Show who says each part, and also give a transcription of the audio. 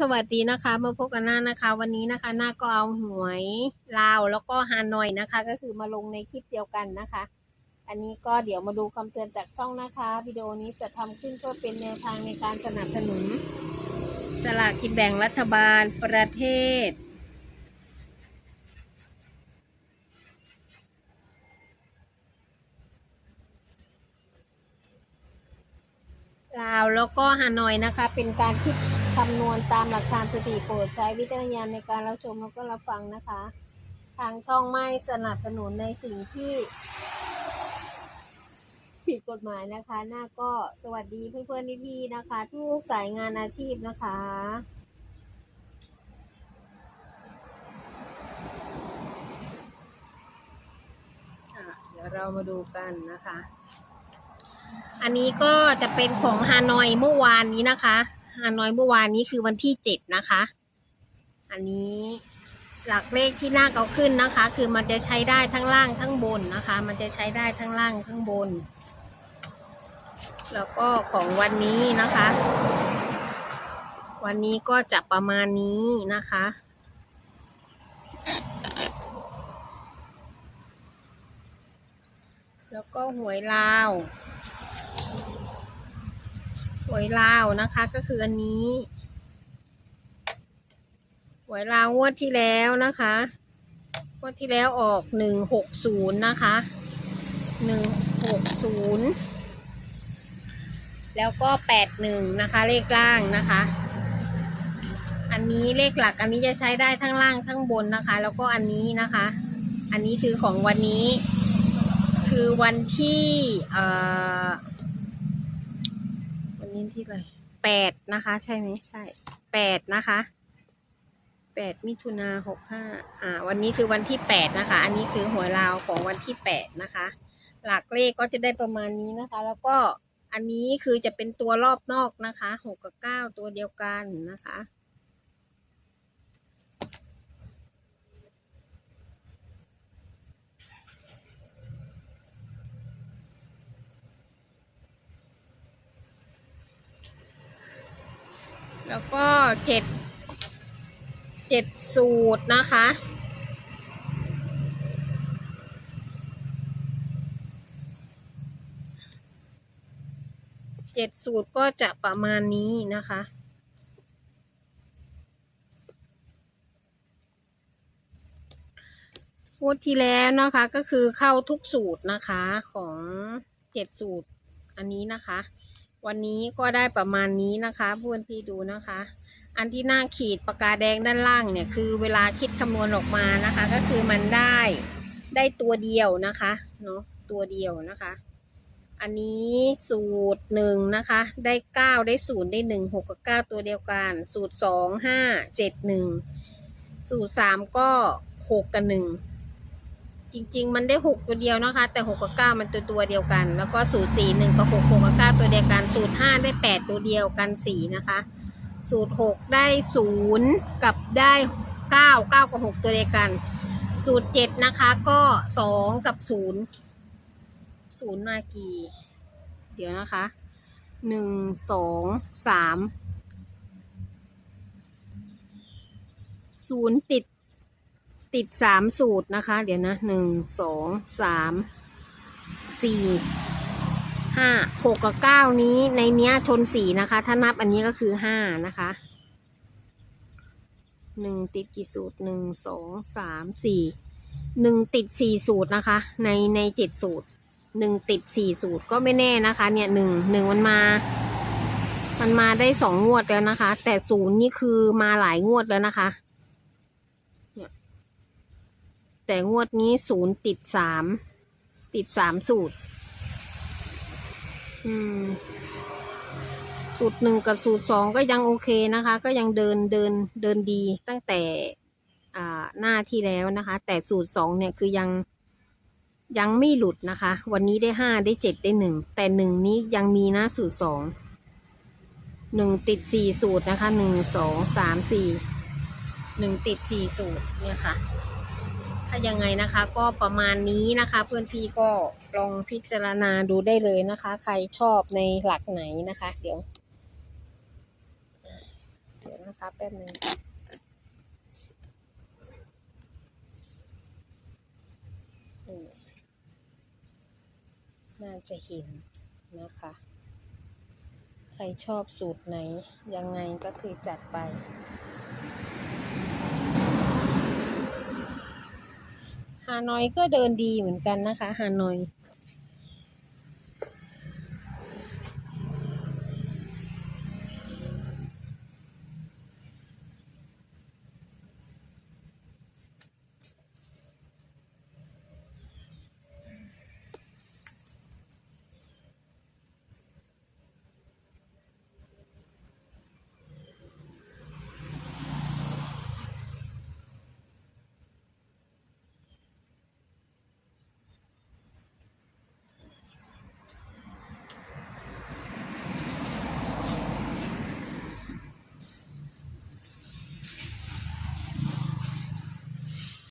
Speaker 1: สวัสดีนะคะมาพบกันหน้านะคะ วันนี้นะคะหน้าก็เอาหวยลาวแล้วก็ฮานอยนะคะ ก็คือมาลงในคลิปเดียวกันนะคะ อันนี้ก็เดี๋ยวมาดูคำเตือนจากช่องนะคะวิดีโอนี้จะทำขึ้นเพื่อเป็นแนวทางในการสนับสนุนสลากกินแบ่งรัฐบาลประเทศ ลาวแล้วก็ฮานอยนะคะ เป็นการคิด คำนวณตามหลักฐานสถิติโปรดใช้วิจารณญาณในการรับชมแล้วก็รับฟังนะคะ ทางช่องไม่สนับสนุนในสิ่งที่ ผิดกฎหมายนะคะ หน้าก็สวัสดีเพื่อนๆพี่ๆนะคะ ทุกสายงานอาชีพนะคะอะเดี๋ยวเรามาดูกันนะคะ อันนี้ก็จะเป็นของฮานอยเมื่อวานนี้นะคะ ฮานอยเมื่อวานนี้คือวันที่เจ็ดนะคะ อันนี้หลักเลขที่หน้าเขาขึ้นนะคะ คือมันจะใช้ได้ทั้งล่างทั้งบนนะคะ มันจะใช้ได้ทั้งล่างทั้งบน แล้วก็ของวันนี้นะคะ วันนี้ก็จะประมาณนี้นะคะแล้วก็หวยลาว หวยลาวนะคะก็คืออันนี้หวยลาวงวดที่แล้วนะคะงวดที่แล้วออกหนึ่งหกศูนย์นะคะหนึ่งหกศูนย์แล้วก็แปดหนึ่งนะคะเลขล่างนะคะ อันนี้เลขหลักอันนี้จะใช้ได้ทั้งล่างทั้งบนนะคะ แล้วก็อันนี้นะคะ อันนี้คือของวันนี้ คือวันที่เอ่อ นนี้ที่ไรแปดนะคะ ใช่ไหมใช่แปดนะคะแปดมิถุนาหกห้าอ่า วันนี้คือวันที่แปดนะคะ อันนี้คือหวยลาวของวันที่แปดนะคะ หลักเลขก็จะได้ประมาณนี้นะคะ แล้วก็อันนี้คือจะเป็นตัวรอบนอกนะคะหกกับเก้าตัวเดียวกันนะคะ แล้วก็เจ็ดเจ็ดสูตรนะคะ เจ็ดสูตรก็จะประมาณนี้นะคะงวดที่แล้วนะคะก็คือเข้าทุกสูตรนะคะของเจ็ดสูตรอันนี้นะคะ วันนี้ก็ได้ประมาณนี้นะคะเพื่อนพี่ดูนะคะ อันที่หน้าขีดปากกาแดงด้านล่างเนี่ยคือเวลาคิดคำนวณออกมานะคะ ก็คือมันได้ได้ตัวเดียวนะคะเนาะตัวเดียวนะคะ อันนี้สูตรหนึ่งนะคะ ได้เก้าได้ศูนย์ได้หนึ่งหกกับเก้าตัวเดียวกัน สูตรสองห้าเจ็ดหนึ่งสูตรสามก็หกกับหนึ่ง จริง ๆ มันได้หกตัวเดียวนะคะ แต่หกกับเก้ามันตัวตัวเดียวกัน แล้วก็สูตรสี่หนึ่งกับหกหกกับเก้าตัวเดียวกัน สูตรห้าได้แปดตัวเดียวกันสี่นะคะ สูตรหกได้ศูนย์กับได้เก้าเก้ากับหกตัวเดียวกัน สูตรเจ็ดนะคะก็สองกับศูนย์ศูนย์มากี่ เดี๋ยวนะคะหนึ่งสองสามศูนย์ติด ติดสามสูตรนะคะ เดี๋ยวนะหนึ่งสองสามสี่ห้าหกกับเก้านี้ในเนี้ยชนสี่นะคะ ถ้านับอันนี้ก็คือห้านะคะหนึ่งติดกี่สูตรหนึ่งสองสามสี่หนึ่งติดสี่สูตรนะคะ ในในเจ็ดสูตรหนึ่งติดสี่สูตรก็ไม่แน่นะคะ เนี่ยหนึ่งหนึ่งมันมา มันมาได้สองงวดแล้วนะคะ แต่ศูนย์นี่คือมาหลายงวดแล้วนะคะ แต่งวดนี้ศูนย์ติดสามติดสามสูตร อืม สูตรหนึ่งกับสูตรสองก็ยังโอเคนะคะ ก็ยังเดินเดินเดินดีตั้งแต่อ่าหน้าที่แล้วนะคะ แต่สูตรสองเนี่ยคือยังยังไม่หลุดนะคะ วันนี้ได้ห้าได้เจ็ดได้หนึ่งแต่หนึ่งนี้ยังมีนะสูตรสองหนึ่งติดสี่สูตรนะคะหนึ่งสองสามสี่หนึ่งติดสี่สูตรเนี่ยค่ะ ถ้ายังไงนะคะก็ประมาณนี้นะคะ เพื่อนพี่ก็ลองพิจารณาดูได้เลยนะคะ ใครชอบในหลักไหนนะคะ เดี๋ยว เดี๋ยวนะคะแป๊บหนึ่งน่าจะเห็นนะคะ ใครชอบสูตรไหน ยังไงก็คือจัดไป ฮานอยก็เดินดีเหมือนกันนะคะฮานอย